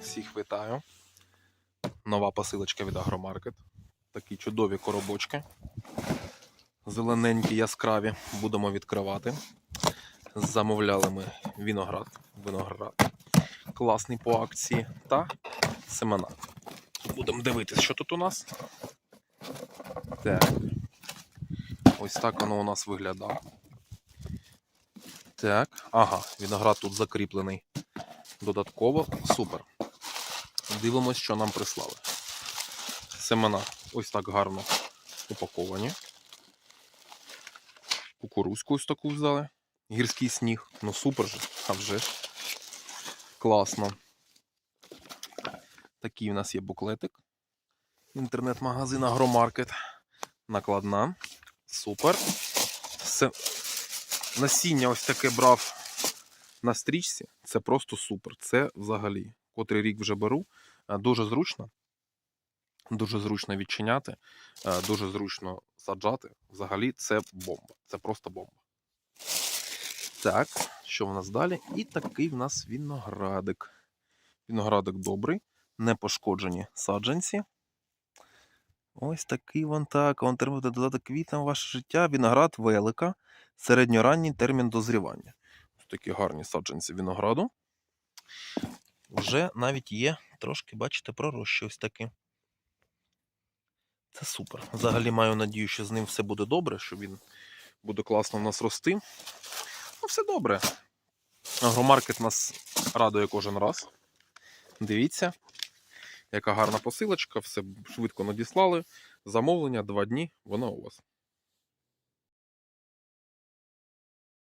Всіх вітаю. Нова посилочка від Агромаркет. Такі чудові коробочки. Зелененькі, яскраві. Будемо відкривати. Замовляли ми виноград. Виноград. Класний по акції. Та семена. Будемо дивитися, що тут у нас. Так. Ось так воно у нас виглядає. Так, ага, виноград тут закріплений додатково. Супер. Дивимось, що нам прислали. Семена ось так гарно упаковані. Кукурузку ось таку взяли. Гірський сніг. Ну супер же, а вже. Класно. Такий у нас є буклетик. Інтернет-магазин Агромаркет. Накладна. Супер. Все. Насіння ось таке брав на стрічці. Це просто супер. Це взагалі. Котрий рік вже беру. Е, Дуже зручно. Дуже зручно відчиняти, е, дуже зручно саджати. Взагалі, це бомба. Це просто бомба. Так, що в нас далі? І такий в нас виноградик. Виноградик добрий, не пошкоджені саджанці. Ось такий вон так. Он термін додати квітам ваше життя. Виноград велика, середньоранній термін дозрівання. Ось такі гарні саджанці винограду. Вже навіть є трошки, бачите, пророщі ось такі. Це супер. Взагалі маю надію, що з ним все буде добре, що він буде класно в нас рости. Ну, все добре. Агромаркет нас радує кожен раз. Дивіться, яка гарна посилочка, все швидко надіслали. Замовлення два дні, воно у вас.